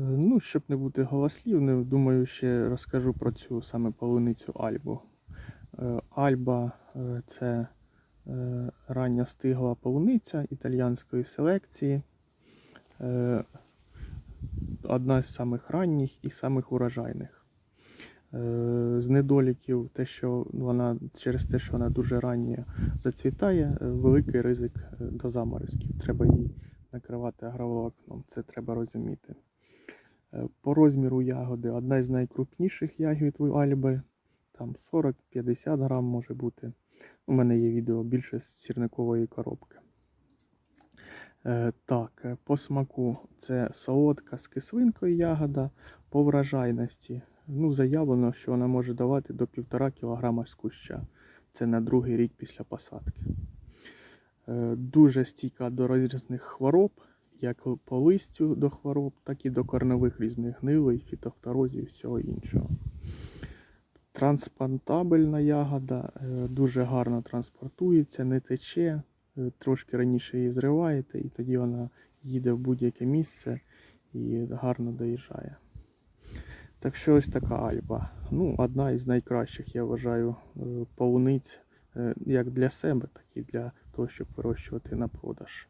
Ну, щоб не бути голослівним, думаю, ще розкажу про цю саме полуницю Альбу. Е, Альба е, це е, рання стигла полуниця італіянської селекції. Е, Одна з самих ранніх і самих урожайних. Е, З недоліків, те, що вона через те, що вона дуже рання зацвітає, е, великий ризик е, до заморозків. Треба її накривати агроволокном. Це треба розуміти. Е, По розміру ягоди одна з найкрупніших ягід у Альби. Там 40-50 грам може бути. У мене є відео більше з сірникової коробки. Е, Так, е, по смаку це солодка з кислинкою ягода. По вражайності. Ну, заявлено, що вона може давати до 1,5 кг з куща. Це на другий рік після посадки. Дуже стійка до різних хвороб, як по листю до хвороб, так і до корневих різних гнилей, фітофторозів і всього іншого. Трансплантабельна ягода, е, дуже гарно транспортується, не тече, е, трошки раніше її зриваєте, і тоді вона їде в будь-яке місце і гарно доїжджає. Так що ось така альба. Ну, одна із найкращих, я вважаю, е, полуниць як для себе, так і для того, щоб вирощувати на продаж.